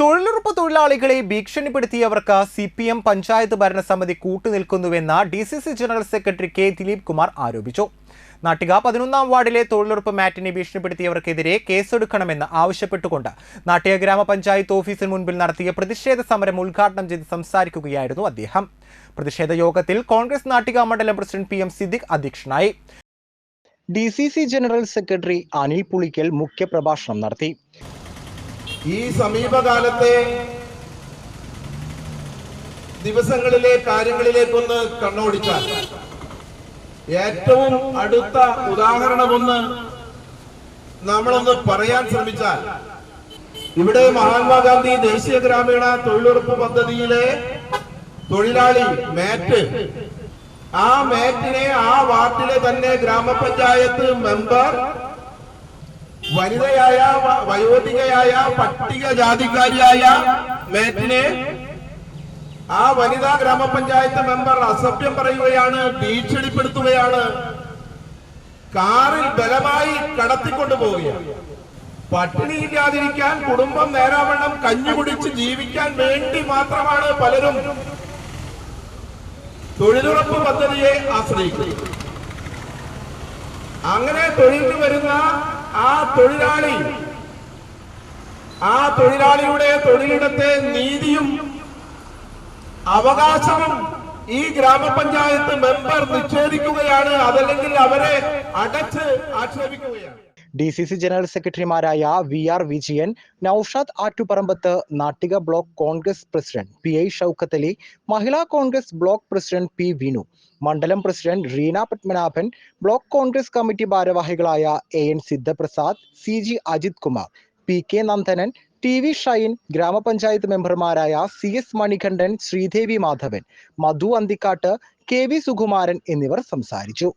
തൊഴിലുറപ്പ് തൊഴിലാളികളെ ഭീഷണിപ്പെടുത്തിയവർക്ക് സി പി എം പഞ്ചായത്ത് ഭരണസമിതി കൂട്ടുനിൽക്കുന്നുവെന്ന് D C C general secretary K Dileep Kumar ആരോപിച്ചു. നാട്ടിക പതിനൊന്നാം വാർഡിലെ തൊഴിലുറപ്പ് മാറ്റിനെ ഭീഷണിപ്പെടുത്തിയവർക്കെതിരെ കേസെടുക്കണമെന്ന് ആവശ്യപ്പെട്ടുകൊണ്ട് നാട്ടിക ഗ്രാമപഞ്ചായത്ത് ഓഫീസിന് മുൻപിൽ നടത്തിയ പ്രതിഷേധ സമരം ഉദ്ഘാടനം ചെയ്ത് സംസാരിക്കുകയായിരുന്നു അദ്ദേഹം. പ്രതിഷേധ യോഗത്തിൽ കോൺഗ്രസ് നാട്ടിക മണ്ഡലം പ്രസിഡന്റ് പി എം സിദ്ദിഖ് അധ്യക്ഷനായി. D C C general secretary Anil Pulikkal മുഖ്യപ്രഭാഷണം നടത്തി. ഈ സമീപകാലത്തെ ദിവസങ്ങളിലെ കാര്യങ്ങളിലേക്കൊന്ന് കണ്ണോടിച്ചാൽ ഏറ്റവും അടുത്ത ഉദാഹരണമൊന്ന് നമ്മളൊന്ന് പറയാൻ ശ്രമിച്ചാൽ ഇവിടെ മഹാത്മാഗാന്ധി ദേശീയ ഗ്രാമീണ തൊഴിലുറപ്പ് പദ്ധതിയിലെ തൊഴിലാളി മാറ്റ് ആ മാറ്റിനെ ആ വാർഡിലെ തന്നെ ഗ്രാമപഞ്ചായത്ത് മെമ്പർ വനിതയായ വയോധികയായ പട്ടികജാതിക്കാരിയായ മേറ്റിനെ ആ വനിതാ ഗ്രാമപഞ്ചായത്ത് മെമ്പർ അസഭ്യം പറയുകയാണ് ഭീഷണിപ്പെടുത്തുകയാണ് കാറിൽ ബലമായി കടത്തിക്കൊണ്ടു പോവുകയാണ് പട്ടിണിയില്ലാതിരിക്കാൻ കുടുംബം നേരാവണ്ണം കഞ്ഞി കുടിച്ച് ജീവിക്കാൻ വേണ്ടി മാത്രമാണ് പലരും തൊഴിലുറപ്പ് പദ്ധതിയെ ആശ്രയിക്കുന്നത്. അങ്ങനെ തൊഴിലിന് വരുന്ന ആ തൊഴിലാളി ആ തൊഴിലാളിയുടെ തൊഴിലിടത്തെ നീതിയും അവകാശവും ഈ ഗ്രാമപഞ്ചായത്ത് മെമ്പർ നിഷേധിക്കുകയാണ്. അതല്ലെങ്കിൽ അവരെ അടച്ച് ആക്ഷേപിക്കുകയാണ്. ഡി സി സി ജനറൽ സെക്രട്ടറിമാരായ V R Vijayan Noushad Attuparambath Nattika block Congress president P I Shoukath Ali Mahila Congress block president P Vinu മണ്ഡലം president Reena Padmanabhan block Congress committee ഭാരവാഹികളായ A N Sidhaprasad C G Ajith Kumar P K Nandanan T V Shine ഗ്രാമപഞ്ചായത്ത് മെമ്പർമാരായ C S Manikandan Sreedevi Madhavan Madhu Anthikkat K V Sukumaran എന്നിവർ സംസാരിച്ചു.